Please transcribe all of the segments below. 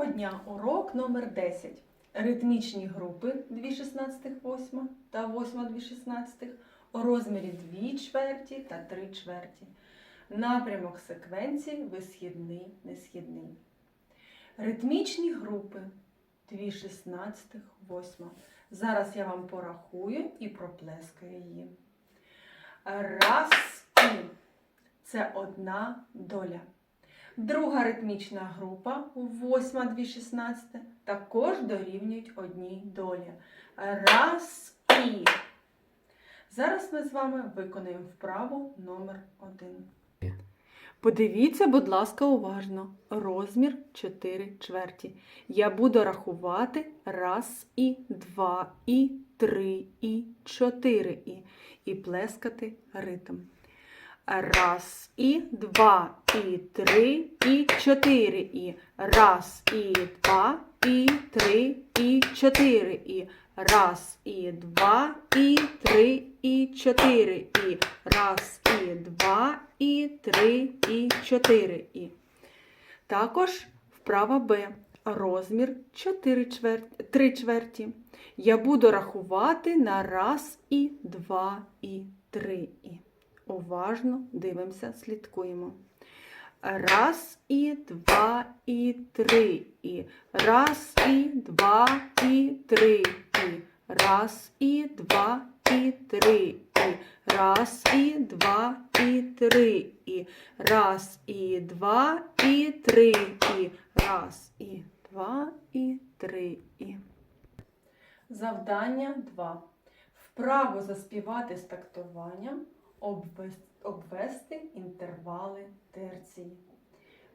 Доброго дня! Урок номер 10. Ритмічні групи 2 16 8 та 8 2 16 у розмірі 2 чверті та 3 чверті. Напрямок секвенції висхідний, несхідний. Ритмічні групи 2 16 8. Зараз я вам порахую і проплескаю її. Раз і це одна доля. Друга ритмічна група, 8 2 16, також дорівнюють одній долі. Раз і. Зараз ми з вами виконаємо вправу номер 1. Подивіться, будь ласка, уважно. Розмір 4 чверті. Я буду рахувати раз і, два і, три і, чотири і. І плескати ритм. Раз і два, і три, і чотири, і раз, і два, і три, і чотири, і раз, і два, і три, і чотири, і раз, і два, і три, і чотири, і. Також вправа Б. Розмір 4 чверті, 3 чверті. Я буду рахувати на раз, і два, і три, і. Уважно дивимося, слідкуємо. Раз і два і три. І раз і два і три. І раз і два і три. І раз і два і три. І раз і два і три. І раз і два і три. І. Завдання 2. Вправо заспівати з тактуванням обвести інтервали терції.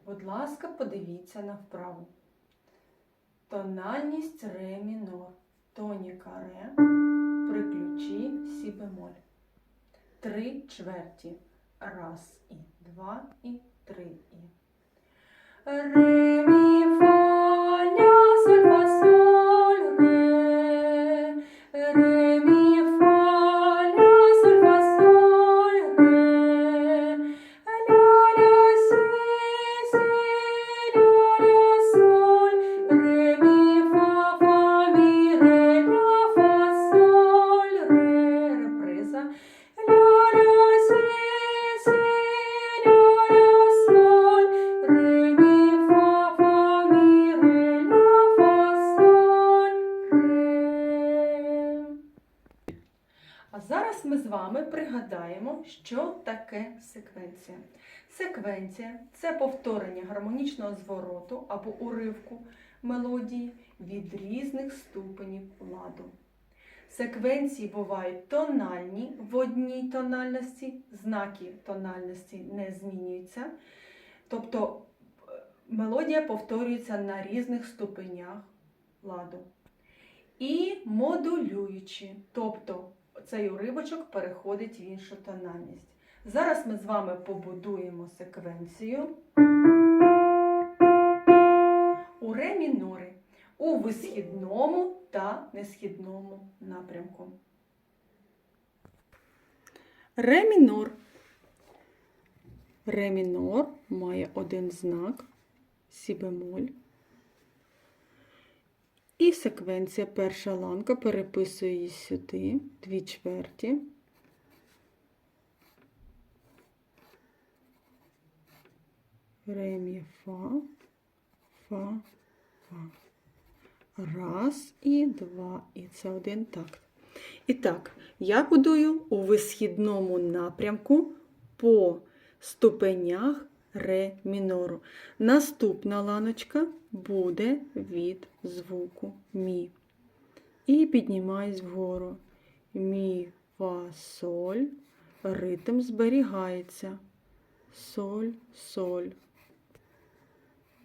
Будь ласка, подивіться на вправу. Тональність ре мінор, тоні каре, при ключі сі бемоль. Три чверті. Раз і два і три і. Ре, мі, фа, пригадаємо, що таке секвенція. Секвенція це повторення гармонічного звороту або уривку мелодії від різних ступенів ладу. Секвенції бувають тональні в одній тональності, знаки тональності не змінюються. Тобто е, мелодія повторюється на різних ступенях ладу. І модулюючі, тобто цей уривочок переходить в іншу тональність. Зараз ми з вами побудуємо секвенцію у ре мінорі у висхідному та несхідному напрямку. Ре мінор. Ре мінор має один знак сі бемоль. І секвенція перша ланка переписую її сюди, дві чверті. Ре, мі, фа, фа, фа. Раз і два. І це один такт. І так, я будую у висхідному напрямку по ступенях ре мінору. Наступна ланочка буде від звуку мі. І піднімаюсь вгору. Мі, фа, соль. Ритм зберігається. Соль, соль.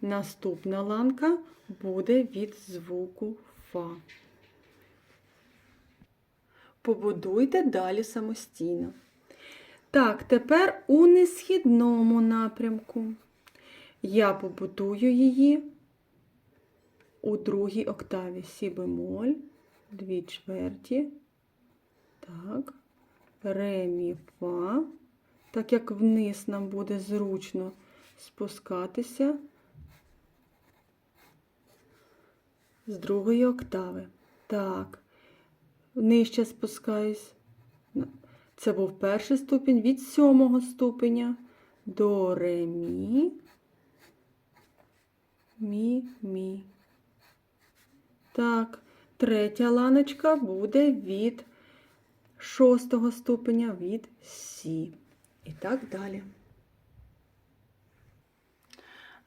Наступна ланка буде від звуку фа. Побудуйте далі самостійно. Так, тепер у несхідному напрямку. Я побудую її у другій октаві сі бемоль, дві чверті. Так, ре, мі, фа. Так як вниз нам буде зручно спускатися, з другої октави. Так, нижче спускаюсь. Це був перший ступінь від сьомого ступеня до ре мі, мі, мі. Так, третя ланочка буде від шостого ступеня від сі. І так далі.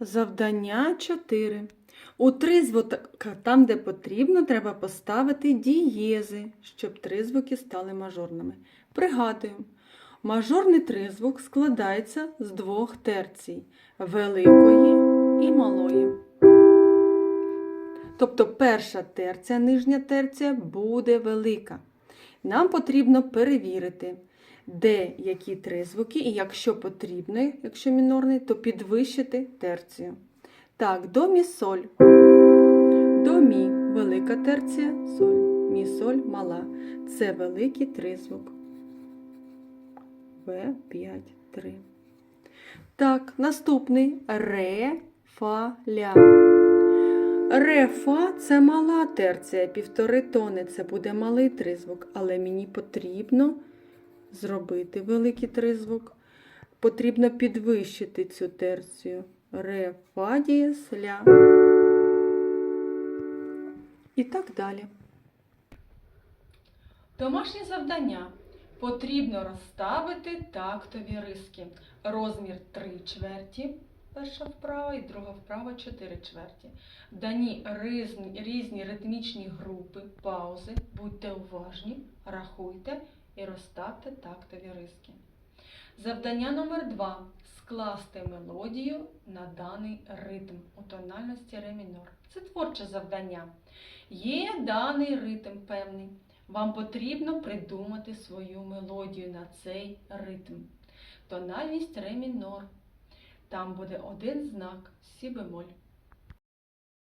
Завдання 4. У тризвука, там, де потрібно, треба поставити дієзи, щоб тризвуки стали мажорними. Пригадуємо, мажорний тризвук складається з двох терцій великої і малої. Тобто перша терція, нижня терція буде велика. Нам потрібно перевірити, де які тризвуки, і якщо потрібно, якщо мінорний, то підвищити терцію. Так, до мі соль. До мі велика терція, соль. Мі соль мала. Це великий тризвук. В 5, 3. Так, наступний ре, фа, ля. Ре, фа це мала терція, півтори тони. Це буде малий тризвук, але мені потрібно зробити великий тризвук. Потрібно підвищити цю терцію. Ре, фа, дієс, ля. І так далі. Домашнє завдання. Потрібно розставити тактові риски. Розмір 3 чверті, перша вправа і друга вправа 4 чверті. Дані різні, різні ритмічні групи, паузи. Будьте уважні, рахуйте і розставте тактові риски. Завдання номер 2. Скласти мелодію на даний ритм у тональності ре мінор. Це творче завдання. Є даний ритм певний. Вам потрібно придумати свою мелодію на цей ритм. Тональність ре мінор. Там буде один знак сі бемоль.